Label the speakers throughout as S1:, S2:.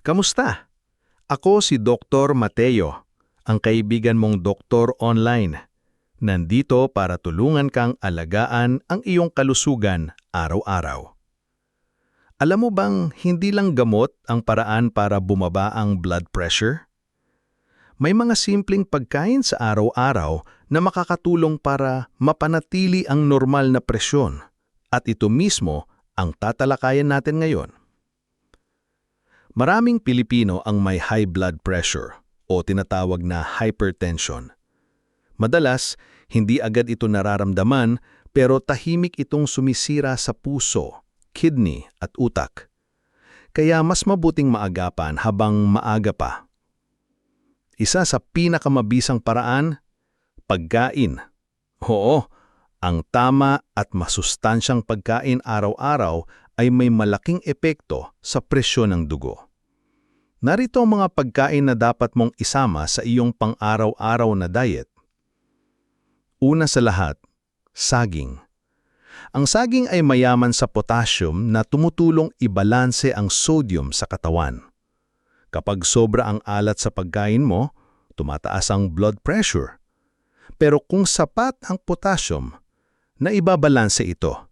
S1: Kamusta? Ako si Dr. Mateo, ang kaibigan mong doktor online. Nandito para tulungan kang alagaan ang iyong kalusugan araw-araw. Alam mo bang hindi lang gamot ang paraan para bumaba ang blood pressure? May mga simpleng pagkain sa araw-araw na makakatulong para mapanatili ang normal na presyon at ito mismo ang tatalakayan natin ngayon. Maraming Pilipino ang may high blood pressure o tinatawag na hypertension. Madalas, hindi agad ito nararamdaman pero tahimik itong sumisira sa puso, kidney at utak. Kaya mas mabuting maagapan habang maaga pa. Isa sa pinakamabisang paraan, pagkain. Oo, ang tama at masustansyang pagkain araw-araw ay may malaking epekto sa presyon ng dugo. Narito ang mga pagkain na dapat mong isama sa iyong pang-araw-araw na diet. Una sa lahat, saging. Ang saging ay mayaman sa potassium na tumutulong ibalanse ang sodium sa katawan. Kapag sobra ang alat sa pagkain mo, tumataas ang blood pressure. Pero kung sapat ang potassium, naibabalanse ito.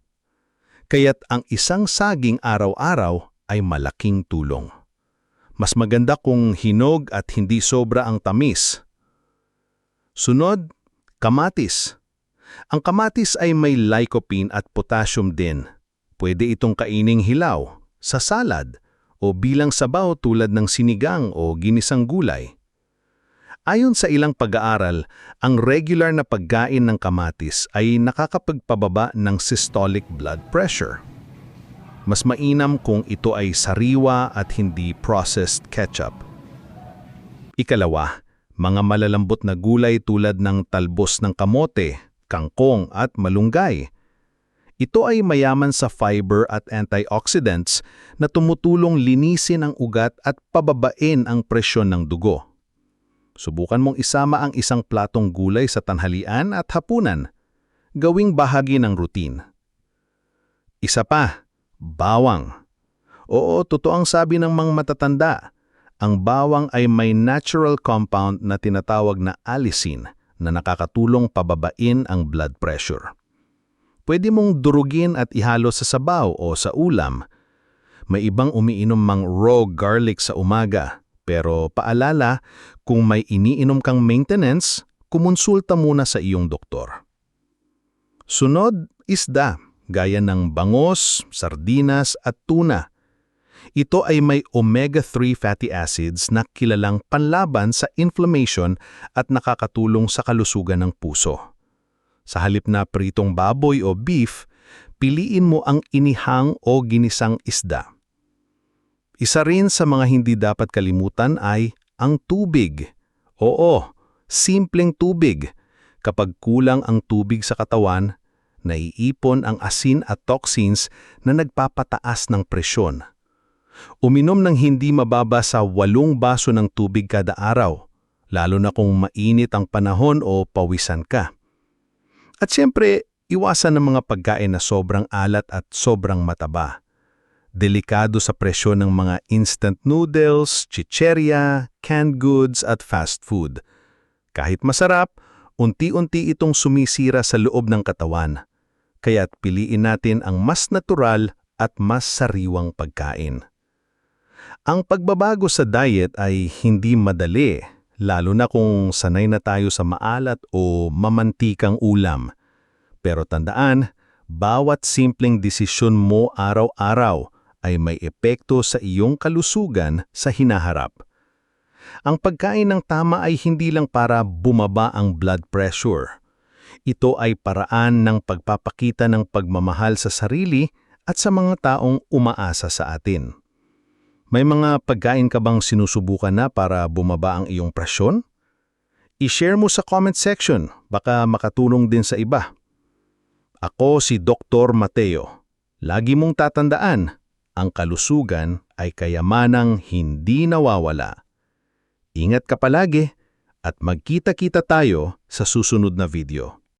S1: Kaya't ang isang saging araw-araw ay malaking tulong. Mas maganda kung hinog at hindi sobra ang tamis. Sunod, kamatis. Ang kamatis ay may lycopene at potassium din. Pwede itong kaining hilaw, sa salad, o bilang sabaw tulad ng sinigang o ginisang gulay. Ayon sa ilang pag-aaral, ang regular na pagkain ng kamatis ay nakakapagpababa ng systolic blood pressure. Mas mainam kung ito ay sariwa at hindi processed ketchup. Ikalawa, mga malalambot na gulay tulad ng talbos ng kamote, kangkong at malunggay. Ito ay mayaman sa fiber at antioxidants na tumutulong linisin ang ugat at pababain ang presyon ng dugo. Subukan mong isama ang isang platong gulay sa tanghalian at hapunan. Gawing bahagi ng routine. Isa pa, bawang. Oo, totoo ang sabi ng mga matatanda. Ang bawang ay may natural compound na tinatawag na allicin na nakakatulong pababain ang blood pressure. Pwede mong durugin at ihalo sa sabaw o sa ulam. May ibang umiinom mang raw garlic sa umaga, pero paalala, kung may iniinom kang maintenance, kumonsulta muna sa iyong doktor. Sunod, isda, gaya ng bangos, sardinas at tuna. Ito ay may omega-3 fatty acids na kilalang panlaban sa inflammation at nakakatulong sa kalusugan ng puso. Sa halip na pritong baboy o beef, piliin mo ang inihang o ginisang isda. Isa rin sa mga hindi dapat kalimutan ay ang tubig. Oo, simpleng tubig. Kapag kulang ang tubig sa katawan, naiipon ang asin at toxins na nagpapataas ng presyon. Uminom ng hindi mababa sa walong baso ng tubig kada araw, lalo na kung mainit ang panahon o pawisan ka. At siyempre, iwasan ng mga pagkain na sobrang alat at sobrang mataba. Delikado sa presyon ng mga instant noodles, chicheria, canned goods at fast food. Kahit masarap, unti-unti itong sumisira sa loob ng katawan. Kaya't piliin natin ang mas natural at mas sariwang pagkain. Ang pagbabago sa diet ay hindi madali, lalo na kung sanay na tayo sa maalat o mamantikang ulam. Pero tandaan, bawat simpleng desisyon mo araw-araw ay may epekto sa iyong kalusugan sa hinaharap. Ang pagkain ng tama ay hindi lang para bumaba ang blood pressure. Ito ay paraan ng pagpapakita ng pagmamahal sa sarili at sa mga taong umaasa sa atin. May mga pagkain ka bang sinusubukan na para bumaba ang iyong presyon? I-share mo sa comment section, baka makatulong din sa iba. Ako si Dr. Mateo. Lagi mong tatandaan, ang kalusugan ay kayamanang hindi nawawala. Ingat ka palagi at magkita-kita tayo sa susunod na video.